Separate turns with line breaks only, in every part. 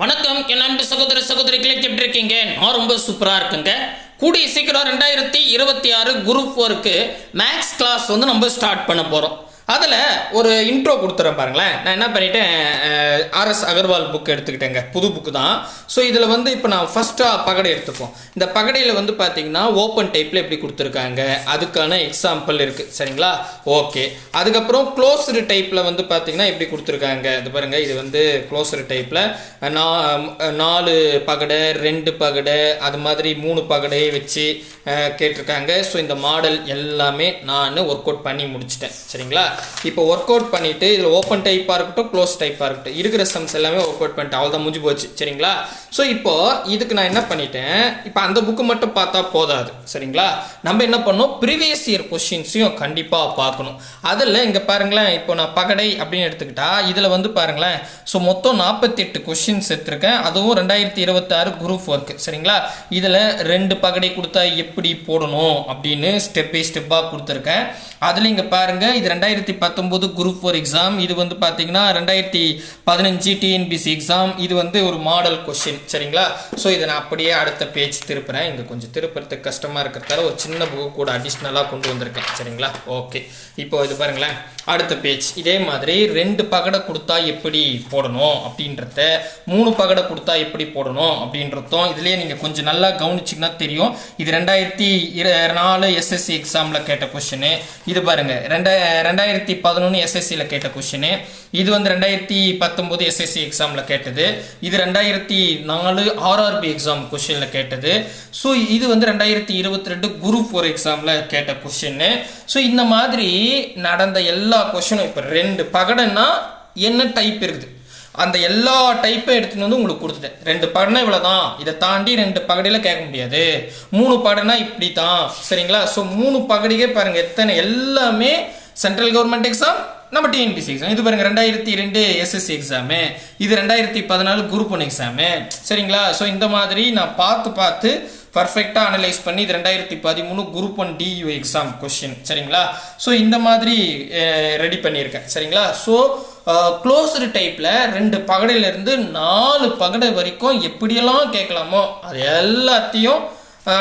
வணக்கம். என் அன்பு சகோதர சகோதரிகளை எப்படி இருக்கீங்க? நான் ரொம்ப சூப்பராக இருக்குங்க. கூடிய சீக்கிரம் ரெண்டாயிரத்தி இருபத்தி ஆறு குரூப் ஒர்க்கு மேக்ஸ் கிளாஸ் வந்து நம்ம ஸ்டார்ட் பண்ண போகிறோம் அதில் ஒரு இன்ட்ரோ கொடுத்துறேன் பாருங்களேன். நான் என்ன பண்ணிட்டேன் ஆர்எஸ் அகர்வால் புக் எடுத்துக்கிட்டேங்க. புது புக்கு தான். ஸோ இதில் வந்து இப்போ நான் ஃபஸ்ட்டாக பகடை எடுத்துப்போம். இந்த பகடையில் வந்து பார்த்தீங்கன்னா ஓப்பன் டைப்பில் எப்படி கொடுத்துருக்காங்க அதுக்கான எக்ஸாம்பிள் இருக்குது சரிங்களா? ஓகே அதுக்கப்புறம் க்ளோஸ்டு டைப்பில் வந்து பார்த்தீங்கன்னா எப்படி கொடுத்துருக்காங்க? இது பாருங்கள் இது வந்து க்ளோஸ்டு டைப்பில் நாலு பகடை ரெண்டு பகடை அது மாதிரி மூணு பகடையை வச்சு கேட்டிருக்காங்க. ஸோ இந்த மாடல் எல்லாமே நான் ஒர்க் அவுட் பண்ணி முடிச்சிட்டேன். சரிங்களா? இப்போ ஒர்க் அவுட் பண்ணிவிட்டு இதில் ஓப்பன் டைப்பாக இருக்கட்டும் க்ளோஸ் டைப்பாக இருக்கட்டும் இருக்கிற சம்ஸ் எல்லாமே ஒர்க் அவுட் பண்ணிட்டேன் அவ்வளோதான் முடிஞ்சு போச்சு சரிங்களா? ஸோ இப்போ இதுக்கு நான் என்ன பண்ணிட்டேன்? இப்போ அந்த புக்கு மட்டும் பார்த்தா போதாது சரிங்களா? நம்ம என்ன பண்ணோம்? ப்ரீவியஸ் இயர் கொஷின்ஸையும் கண்டிப்பாக பார்க்கணும். அதில் இங்கே பாருங்களேன் இப்போ நான் பகடை அப்படின்னு எடுத்துக்கிட்டா இதில் வந்து பாருங்களேன் ஸோ மொத்தம் நாற்பத்தெட்டு கொஷின்ஸ் எடுத்திருக்கேன். அதுவும் ரெண்டாயிரத்தி இருபத்தாறு குரூப் ஒர்க் சரிங்களா? இதில் ரெண்டு பகடை கொடுத்தா எப்படி போடணும் அப்படின்னு ஸ்டெப் பை ஸ்டெப்பாக கொடுத்துருக்கேன். அதில் இங்கே பாருங்கள் இது ரெண்டாயிரத்தி பத்தொம்போது குரூப் ஃபோர் எக்ஸாம் இது வந்து பார்த்தீங்கன்னா ரெண்டாயிரத்தி பதினஞ்சு டிஎன்பிசி எக்ஸாம் இது வந்து ஒரு மாடல் கொஷின் சரிங்களா? ஸோ இதை நான் அப்படியே அடுத்த பேஜ் திருப்புறேன். இங்கே கொஞ்சம் திருப்புறதுக்கு கஷ்டமாக இருக்கிறதால ஒரு சின்ன புக்கு கூட அடிஷ்னலாக கொண்டு வந்திருக்கேன் சரிங்களா? ஓகே இப்போ இது பாருங்களேன். அடுத்த பேஜ் இதே மாதிரி ரெண்டு பகடை கொடுத்தா எப்படி போடணும் அப்படின்றத மூணு பகடை கொடுத்தா எப்படி போடணும் அப்படின்றதும் இதுலேயே நீங்கள் கொஞ்சம் நல்லா கவனிச்சிங்கன்னா தெரியும். இது ரெண்டாயிரத்தி இரு நாலு எஸ்எஸ்சி எக்ஸாமில் கேட்ட கொஷினு இது பாருங்க. ரெண்டா ரெண்டாயிரத்தி பதினொன்று எஸ்எஸ்சியில் கேட்ட கொஷினு இது வந்து ரெண்டாயிரத்தி பத்தொம்போது எஸ்எஸ்சி எக்ஸாமில் கேட்டது. இது ரெண்டாயிரத்தி நாலு ஆர்ஆர்பி எக்ஸாம் கொஷினில் கேட்டது. ஸோ இது வந்து ரெண்டாயிரத்தி இருபத்தி ரெண்டு குரூப் ஃபோர் எக்ஸாமில் கேட்ட கொஷின்னு ஸோ இந்த மாதிரி நடந்த எல்லா கொஷினும் இப்போ ரெண்டு பகடன்னா என்ன டைப் இருக்குது? அந்த எல்லா டைப்பையும் எடுத்துன்னு வந்து உங்களுக்கு கொடுத்துட்டேன். ரெண்டு பகடனா இவ்வளோ தான் இதை தாண்டி ரெண்டு பகடியில் கேட்க முடியாது. மூணு பகடனா இப்படி தான் சரிங்களா? ஸோ மூணு பகடிக்கே பாருங்கள் எத்தனை எல்லாமே சென்ட்ரல் கவர்மெண்ட் எக்ஸாம் நம்ம டிஎன்பிசி எக்ஸாம் இது பாருங்க ரெண்டாயிரத்தி ரெண்டு எஸ்எஸ்சி எக்ஸாமு இது ரெண்டாயிரத்தி பதினாலு குரூப் ஒன் எக்ஸாமு சரிங்களா? ஸோ இந்த மாதிரி நான் பார்த்து பார்த்து பர்ஃபெக்டாக அனலைஸ் பண்ணி இது ரெண்டாயிரத்தி பதிமூணு group one due exam question சரிங்களா? ஸோ இந்த மாதிரி ரெடி பண்ணியிருக்கேன். சரிங்களா? ஸோ க்ளோஸ்டு டைப்பில் ரெண்டு பகடையிலேருந்து நாலு பகடை வரைக்கும் எப்படியெல்லாம் கேட்கலாமோ அது எல்லாத்தையும்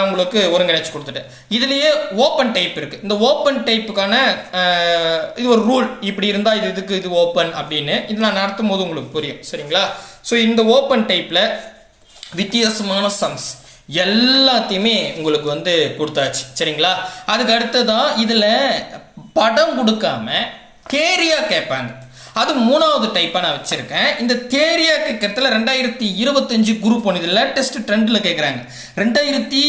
உங்களுக்கு ஒருங்கிணைச்சு கொடுத்துட்டேன் இதுலேயே ஓப்பன் டைப் இருக்குது இந்த ஓப்பன் டைப்புக்கான இது ஒரு ரூல் இப்படி இருந்தால் இது இதுக்கு இது ஓப்பன் அப்படின்னு. இது நான் நடத்தும் போது உங்களுக்கு புரியும். சரிங்களா? ஸோ இந்த ஓப்பன் டைப்பில் வித்தியாசமான சம்ஸ் எல்லாத்தையுமே உங்களுக்கு வந்து கொடுத்தாச்சு. சரிங்களா? அதுக்கு அடுத்ததான் இதில் படம் கொடுக்காம கேரியாக கேட்பாங்க. அது மூணாவது டைப்பாக நான் வச்சுருக்கேன். இந்த தேரியா கேட்கறதுல ரெண்டாயிரத்தி இருபத்தஞ்சு குரூப் ஒன்று இது லேட்டஸ்ட் ட்ரெண்டில் கேட்குறாங்க ரெண்டாயிரத்தி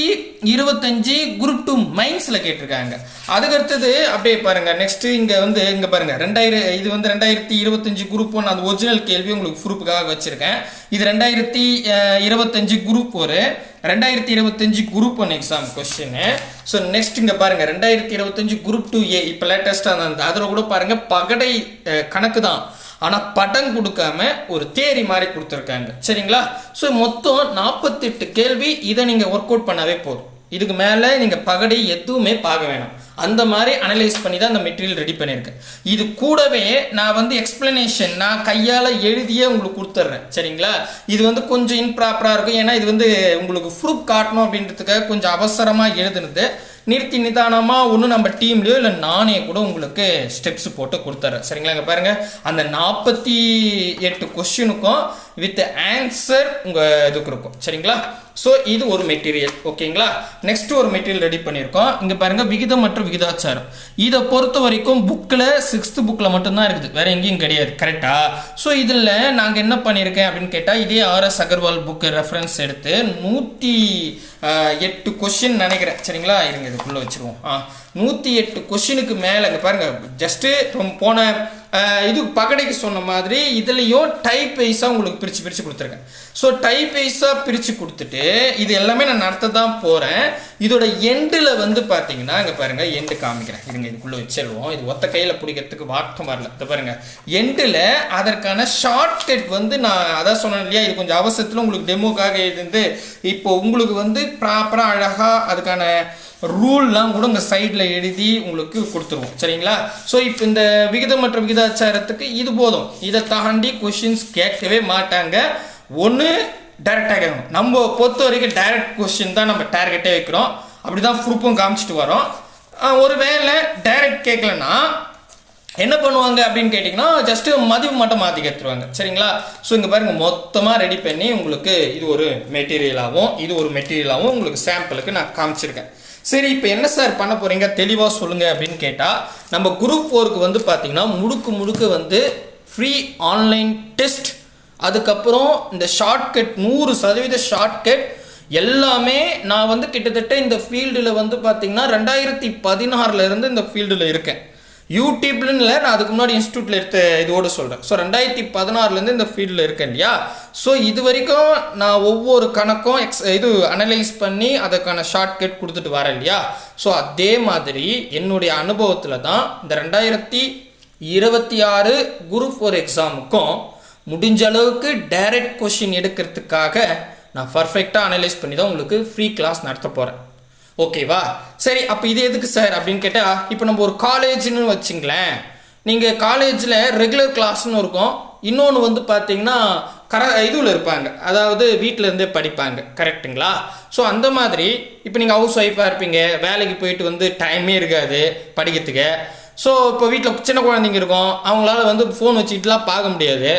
இருபத்தஞ்சு குரூப் டூ மைன்ஸில் கேட்டிருக்காங்க. அதுக்கு அடுத்தது அப்படியே பாருங்க நெக்ஸ்ட்டு இங்கே வந்து இங்கே பாருங்க ரெண்டாயிரம் இது வந்து ரெண்டாயிரத்தி இருபத்தஞ்சு குரூப் ஒன்று அது ஒரிஜினல் கேள்வி உங்களுக்கு ப்ரூப்புக்காக வச்சுருக்கேன். இது ரெண்டாயிரத்தி இருபத்தஞ்சு குரூப் ஒரு. ரெண்டாயிரத்தி இருபத்தஞ்சு group one exam question so next இங்கே பாருங்க. ரெண்டாயிரத்தி இருபத்தஞ்சு குரூப் டூ ஏ இப்போ லேட்டஸ்ட்டாக அந்த அதில் கூட பாருங்க. பகடை கணக்கு தான். ஆனால் படம் கொடுக்காம ஒரு தேரி மாதிரி கொடுத்துருக்காங்க. சரிங்களா? ஸோ மொத்தம் நாற்பத்தெட்டு கேள்வி. இதை நீங்கள் ஒர்க் அவுட் பண்ணாவே போதும். இதுக்கு மேலே நீங்கள் பகடை எதுவுமே பார்க்க வேணாம். அந்த மாதிரி அனலைஸ் பண்ணி தான் அந்த மெட்டீரியல் ரெடி பண்ணியிருக்கேன் இது கூடவே நான் வந்து எக்ஸ்பிளனேஷன் நான் கையால் எழுதியே உங்களுக்கு கொடுத்துட்றேன் சரிங்களா? இது வந்து கொஞ்சம் இன்ப்ராப்பராக இருக்கும். ஏன்னா இது வந்து உங்களுக்கு ப்ரூஃப் காட்டணும் அப்படின்றதுக்காக கொஞ்சம் அவசரமாக எழுதுனது. நிறுத்தி நிதானமாக ஒன்று நம்ம டீம்லேயோ இல்லை நானே கூட உங்களுக்கு ஸ்டெப்ஸ் போட்டு கொடுத்துட்றேன் சரிங்களா? இங்கே பாருங்கள் அந்த நாற்பத்தி எட்டு கொஷினுக்கும் வித் ஆன்சர் உங்கள் இதுக்கு இருக்கும். சரிங்களா? ஸோ இது ஒரு மெட்டீரியல் ஓகேங்களா நெக்ஸ்ட் ஒரு மெட்டீரியல் ரெடி பண்ணியிருக்கோம். இங்கே பாருங்கள் விகிதம் மற்றும் விகிதாச்சாரம். இதை பொறுத்த வரைக்கும் புக்கில் சிக்ஸ்த்து புக்கில் மட்டும்தான் இருக்குது. வேற எங்கேயும் கிடையாது. கரெக்டாக ஸோ இதில் நாங்கள் என்ன பண்ணியிருக்கேன் அப்படின்னு கேட்டால் இதே ஆர்எஸ் அகர்வால் புக்கு ரெஃபரன்ஸ் எடுத்து நூற்றி எட்டு கொஷின் நினைக்கிறேன். சரிங்களா? இருங்க இதுக்குள்ளே வச்சுருவோம். ஆ. நூற்றி எட்டு கொஷினுக்கு மேலே இங்கே பாருங்கள் ஜஸ்ட்டு போன இது பகடைக்கு சொன்ன மாதிரி இதுலேயும் டைப் வைஸாக உங்களுக்கு பிரித்து பிரித்து கொடுத்துருக்கேன். ஸோ டைப் வைஸாக பிரித்து கொடுத்துட்டு இது எல்லாமே நான் நடத்த தான் போகிறேன் இதோட எண்டில் வந்து பார்த்தீங்கன்னா இங்கே பாருங்கள் எண்டு காமிக்கிறேன். இருங்க இதுக்குள்ளே வச்சிருவோம். இது ஒத்த கையில் பிடிக்கிறதுக்கு வாக்கம் வரல. இது பாருங்கள் எண்டில் அதற்கான ஷார்ட்கட் வந்து நான் அதான் சொன்னேன் இல்லையா? இது கொஞ்சம் அவசரத்தில் உங்களுக்கு டெமோக்காக இருந்து இப்போ உங்களுக்கு வந்து ப்ராப்பராக அழகாக அதுக்கான ரூல்லாம் கூட உங்கள் சைடில் எழுதி உங்களுக்கு கொடுத்துருவோம். சரிங்களா? ஸோ இப்போ இந்த விகிதம் மற்றும் விகிதாச்சாரத்துக்கு இது போதும். இதை தாண்டி கொஷின்ஸ் கேட்கவே மாட்டாங்க. ஒன்று டைரெக்டாக கேட்கணும் நம்ம பொறுத்த வரைக்கும் டைரக்ட் கொஸ்டின் தான் நம்ம டார்கெட்டே வைக்கிறோம். அப்படி தான் ப்ரூஃபும் காமிச்சிட்டு வரோம். ஒரு வேளை டைரக்ட் கேட்கலன்னா என்ன பண்ணுவாங்க அப்படின்னு கேட்டிங்கன்னா ஜஸ்ட்டு மதிப்பு மட்டும் மாற்றி கற்றுருவாங்க சரிங்களா? ஸோ இங்கே பாருங்க மொத்தமாக ரெடி பண்ணி உங்களுக்கு இது ஒரு மெட்டீரியலாகவும் இது ஒரு மெட்டீரியலாகவும் உங்களுக்கு சாம்பிளுக்கு நான் காமிச்சிருக்கேன். சரி இப்போ என்ன சார் பண்ண போகிறீங்க தெளிவாக சொல்லுங்கள் அப்படின்னு கேட்டால் நம்ம குரூப் ஃபோருக்கு வந்து பார்த்திங்கன்னா முழுக்க முழுக்க வந்து ஃப்ரீ ஆன்லைன் டெஸ்ட் அதுக்கப்புறம் இந்த ஷார்ட்கட் நூறு சதவீத ஷார்ட்கட் எல்லாமே நான் வந்து கிட்டத்தட்ட இந்த ஃபீல்டில் வந்து பார்த்தீங்கன்னா ரெண்டாயிரத்தி பதினாறுல இருந்து இந்த ஃபீல்டில் இருக்கேன். யூடியூப்லன்னு இல்லை நான் அதுக்கு முன்னாடி இன்ஸ்டியூட்டில் எடுத்த இதோடு சொல்கிறேன் ஸோ ரெண்டாயிரத்தி பதினாறுலேருந்து இந்த ஃபீல்டில் இருக்கேன் இல்லையா? ஸோ இது வரைக்கும் நான் ஒவ்வொரு கணக்கும் எக்ஸ் இது அனலைஸ் பண்ணி அதுக்கான ஷார்ட்கட் கொடுத்துட்டு வரேன் இல்லையா? ஸோ அதே மாதிரி என்னுடைய அனுபவத்தில் தான் இந்த ரெண்டாயிரத்தி இருபத்தி ஆறு குரூப் ஃபோர் எக்ஸாமுக்கும் முடிஞ்ச அளவுக்கு டைரக்ட் கொஷின் எடுக்கிறதுக்காக நான் பர்ஃபெக்டாக அனலைஸ் பண்ணி தான் உங்களுக்கு ஃப்ரீ கிளாஸ் நடத்த போகிறேன் ஓகேவா சரி அப்போ இது எதுக்கு சார் அப்படின்னு கேட்டால் இப்போ நம்ம ஒரு காலேஜ்னு வச்சுங்களேன். நீங்கள் காலேஜில் ரெகுலர் கிளாஸ்னு இருக்கும். இன்னொன்று வந்து பார்த்தீங்கன்னா கர இதுவில் இருப்பாங்க. அதாவது வீட்டிலேருந்தே படிப்பாங்க. கரெக்ட்டுங்களா ஸோ அந்த மாதிரி இப்போ நீங்கள் ஹவுஸ் ஒய்ஃபாக இருப்பீங்க. வேலைக்கு போயிட்டு வந்து டைமே இருக்காது படிக்கிறதுக்கு. ஸோ இப்போ வீட்டில் சின்ன குழந்தைங்க இருக்கும். அவங்களால வந்து ஃபோன் வச்சுக்கிட்டுலாம் பார்க்க முடியாது.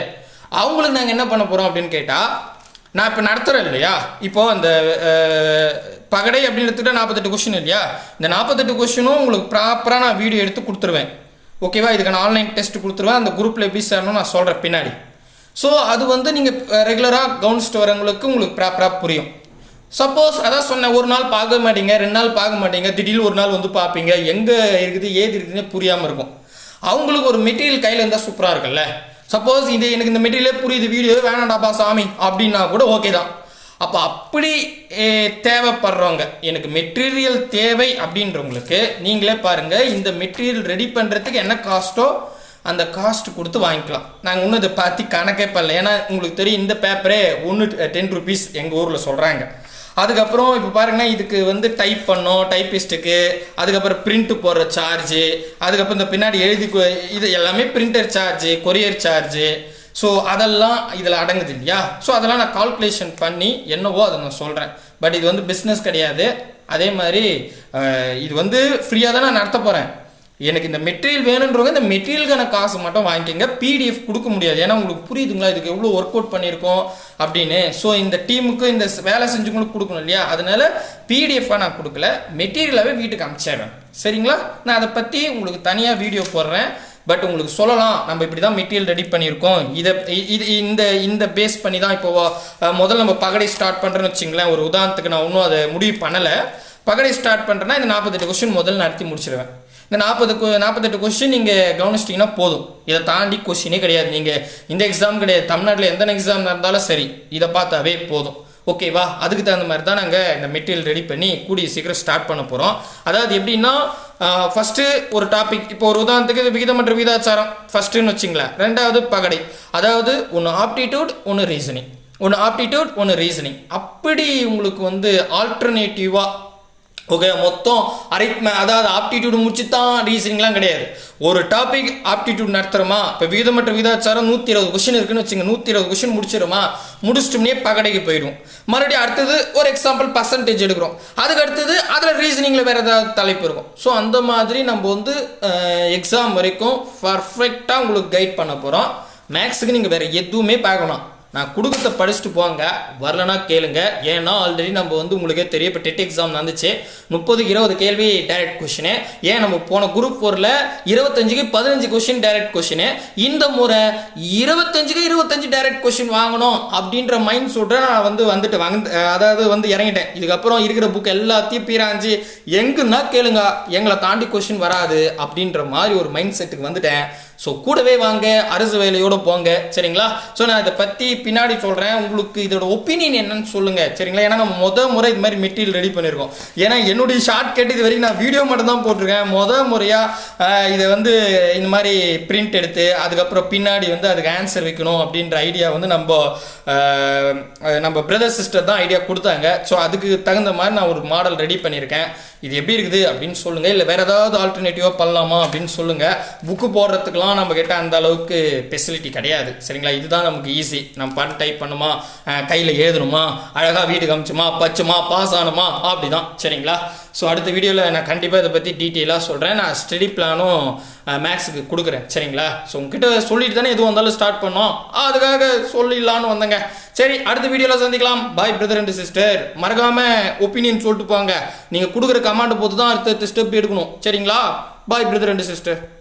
அவங்களுக்கு நாங்கள் என்ன பண்ண போகிறோம் அப்படின்னு கேட்டால் நான் இப்போ நடத்துகிறேன் இல்லையா? இப்போது அந்த பகடை அப்படின்னு எடுத்துகிட்டா நாற்பத்தெட்டு கொஷின் இல்லையா? இந்த நாற்பத்தெட்டு கொஷினும் உங்களுக்கு ப்ராப்பராக நான் வீடியோ எடுத்து கொடுத்துருவேன். ஓகேவா இதுக்கான ஆன்லைன் டெஸ்ட் கொடுத்துருவேன். அந்த குரூப்பில் எப்படி சேரணும் நான் சொல்கிறேன் பின்னாடி. ஸோ அது வந்து நீங்கள் ரெகுலராக கவனிச்சிட்டு வரவங்களுக்கு உங்களுக்கு ப்ராப்பராக புரியும். சப்போஸ் அதான் சொன்னேன் ஒரு நாள் பார்க்க மாட்டீங்க ரெண்டு நாள் பார்க்க மாட்டீங்க திடீர்னு ஒரு நாள் வந்து பார்ப்பீங்க எங்கே இருக்குது ஏது இருக்குதுன்னு புரியாமல் இருக்கும். அவங்களுக்கு ஒரு மெட்டீரியல் கையில் இருந்தால் சூப்பராக இருக்குல்ல சப்போஸ் இது எனக்கு இந்த மெட்டீரியலே புரியுது வீடியோ வேணாண்டாப்பா சாமி அப்படின்னா கூட ஓகே தான். அப்போ அப்படி தேவைப்படுறவங்க எனக்கு மெட்டீரியல் தேவை அப்படின்றவங்களுக்கு நீங்களே பாருங்கள் இந்த மெட்டீரியல் ரெடி பண்ணுறதுக்கு என்ன காஸ்ட்டோ அந்த காஸ்ட் கொடுத்து வாங்கிக்கலாம். நாங்கள் இன்னும் இதை பார்த்து கணக்கே பண்ணல. ஏன்னா உங்களுக்கு தெரியும் இந்த பேப்பரே ஒன்று டென் ருபீஸ் எங்கள் ஊரில் சொல்கிறாங்க அதுக்கப்புறம் இப்போ பாருங்கன்னா இதுக்கு வந்து டைப் பண்ணோம் டைப்பிஸ்ட்டுக்கு அதுக்கப்புறம் பிரிண்ட் போடுற சார்ஜு அதுக்கப்புறம் இந்த பின்னாடி எழுதி இது எல்லாமே printer charge courier charge so அதெல்லாம் இதில் அடங்குது இல்லையா? ஸோ அதெல்லாம் நான் கால்குலேஷன் பண்ணி என்னவோ அதை நான் சொல்கிறேன் பட் இது வந்து பிஸ்னஸ் கிடையாது. அதே மாதிரி இது வந்து ஃப்ரீயாக தான் நான் நடத்த போகிறேன் எனக்கு இந்த மெட்டீரியல் வேணுன்றவங்க இந்த மெட்டீரியலுக்கான காசு மட்டும் வாங்கிக்கோங்க. பிடிஎஃப் கொடுக்க முடியாது. ஏன்னா உங்களுக்கு புரியுதுங்களா? இதுக்கு எவ்வளோ ஒர்க் அவுட் பண்ணியிருக்கோம் அப்படின்னு. ஸோ இந்த டீமுக்கு இந்த வேலை செஞ்சவங்களுக்கு கொடுக்கணும் இல்லையா? அதனால பிடிஎஃபாக நான் கொடுக்கல. மெட்டீரியலாகவே வீட்டுக்கு அனுப்பிச்சிடுறேன் சரிங்களா? நான் அதை பற்றி உங்களுக்கு தனியாக வீடியோ போடுறேன். பட் உங்களுக்கு சொல்லலாம். நம்ம இப்படி தான் மெட்டீரியல் ரெடி பண்ணியிருக்கோம். இதை இது இந்த இந்த பேஸ் பண்ணி தான் இப்போ முதல்ல நம்ம பகடை ஸ்டார்ட் பண்ணுறேன்னு வச்சுங்களேன் ஒரு உதாரணத்துக்கு நான் இன்னும் அதை முடிவு பண்ணலை. பகடை ஸ்டார்ட் பண்ணுறேன்னா இந்த நாற்பத்தெட்டு கொஸ்டின் முதல்ல நடத்தி முடிச்சிடுவேன் இந்த நாற்பது நாற்பத்தெட்டு கொஸ்டின் நீங்கள் கவனிச்சிட்டிங்கன்னா போதும். இதை தாண்டி கொஸ்டினே கிடையாது. நீங்கள் இந்த எக்ஸாம் கிடையாது. தமிழ்நாட்டில் எந்த எக்ஸாம் இருந்தாலும் சரி இதை பார்த்தாவே போதும். ஓகேவா அதுக்கு தகுந்த மாதிரி தான் நாங்கள் இந்த மெட்டீரியல் ரெடி பண்ணி கூடிய சீக்கிரம் ஸ்டார்ட் பண்ண போகிறோம் அதாவது எப்படின்னா ஃபஸ்ட்டு ஒரு டாபிக் இப்போ ஒரு உதாரணத்துக்கு விகிதமற்ற விகிதாச்சாரம். ஃபஸ்ட்டுன்னு வச்சுங்களேன். ரெண்டாவது பகடை. அதாவது ஒன்று ஆப்டிடியூட் ஒன்று ரீசனிங் ஒன்று ஆப்டிடியூட் ஒன்று ரீசனிங் அப்படி உங்களுக்கு வந்து ஆல்டர்னேட்டிவாக ஓகே மொத்தம் அரைத்ம அதாவது ஆப்டிடியூட் முடிச்சு தான் ரீசனிங்லாம் கிடையாது. ஒரு டாபிக் ஆப்டிடியூட் நடத்துகிறோமா இப்போ விகிதமற்ற விகிதாச்சாரம் நூற்றி இருபது கொஷின் இருக்குன்னு வச்சுங்க நூற்றி இருபது கொஷின் முடிச்சிடுமா முடிச்சிட்டோம்னே பகடைக்கு போயிடும். மறுபடியும் அடுத்தது ஒரு எக்ஸாம்பிள் பர்சன்டேஜ் எடுக்கிறோம். அதுக்கு அடுத்தது அதில் ரீசனிங்கில் வேறு ஏதாவது தலைப்பு இருக்கும். ஸோ அந்த மாதிரி நம்ம வந்து எக்ஸாம் வரைக்கும் பர்ஃபெக்டாக உங்களுக்கு கைட் பண்ண போகிறோம் மேக்ஸுக்கு நீங்கள் வேறு எதுவுமே பார்க்கணும் நான் கொடுக்கறத படிச்சுட்டு போங்க. வரலனா கேளுங்க. ஏன்னா ஆல்ரெடி நம்ம வந்து உங்களுக்கே தெரிய இப்போ டெட் எக்ஸாம் நடந்துச்சு. முப்பது இருபது கேள்வி டைரக்ட் கொஷினு ஏன் நம்ம போன குரூப் ஃபோரில் இருபத்தஞ்சுக்கு பதினஞ்சு கொஷின் டைரக்ட் கொஷினு இந்த முறை இருபத்தஞ்சுக்கு இருபத்தஞ்சு டைரக்ட் கொஷின் வாங்கணும் அப்படின்ற மைண்ட் சொல்கிற நான் வந்து வந்துட்டு வந்து அதாவது வந்து இறங்கிட்டேன். இதுக்கப்புறம் இருக்கிற புக் எல்லாத்தையும் பீராஞ்சு எங்குன்னா கேளுங்க. எங்களை தாண்டி கொஷின் வராது அப்படின்ற மாதிரி ஒரு மைண்ட் செட்டுக்கு வந்துட்டேன். ஸோ கூடவே வாங்க அரசு வேலையோட போங்க சரிங்களா? ஸோ நான் இதை பற்றி பின்னாடி சொல்கிறேன் உங்களுக்கு இதோட ஒப்பீனியன் என்னன்னு சொல்லுங்கள் சரிங்களா? ஏன்னா நம்ம முத முறை இது மாதிரி மெட்டீரியல் ரெடி பண்ணியிருக்கோம். ஏன்னா என்னுடைய ஷார்ட் கட் இது வரைக்கும் நான் வீடியோ மட்டும் தான் போட்டிருக்கேன். முத முறையாக இதை வந்து இந்த மாதிரி பிரிண்ட் எடுத்து அதுக்கப்புறம் பின்னாடி வந்து அதுக்கு ஆன்சர் வைக்கணும் அப்படின்ற ஐடியா வந்து நம்ம நம்ம பிரதர் சிஸ்டர் தான் ஐடியா கொடுத்தாங்க. ஸோ அதுக்கு தகுந்த மாதிரி நான் ஒரு மாடல் ரெடி பண்ணியிருக்கேன். இது எப்படி இருக்குது அப்படின்னு சொல்லுங்கள் இல்லை வேறு ஏதாவது ஆல்டர்னேட்டிவாக பண்ணலாமா அப்படின்னு சொல்லுங்கள் புக்கு போடுறதுக்கெலாம் நம்ம கிட்ட அந்த அளவுக்கு ஃபெசிலிட்டி கிடையாது. சரிங்களா? இதுதான் நமக்கு ஈஸி நம்ம பண்ண டைப் பண்ணுமா? கையில் எழுதணுமா? அழகாக வீட்டுக்கு அமிச்சுமா பச்சுமா? பாஸ் ஆனுமா? அப்படி தான் சரிங்களா? ஸோ அடுத்த வீடியோவில் நான் கண்டிப்பாக இதை பற்றி டீட்டெயிலாக சொல்கிறேன் நான் ஸ்டடி பிளானும் மேக்ஸுக்கு கொடுக்குறேன். சரிங்களா? ஸோ உங்ககிட்ட சொல்லிட்டு தானே எதுவும் வந்தாலும் ஸ்டார்ட் பண்ணோம். அதுக்காக சொல்லிடலான்னு வந்தேங்க. சரி அடுத்த வீடியோவில் சந்திக்கலாம். பாய் பிரதர் அண்ட் சிஸ்டர் மறக்காமல் ஒப்பீனியன் சொல்லிட்டு போங்க. நீங்கள் கொடுக்குற கமாண்டை பொறுத்து தான் அடுத்த ஸ்டெப் எடுக்கணும். சரிங்களா? பாய் பிரதர் அண்ட் சிஸ்டர்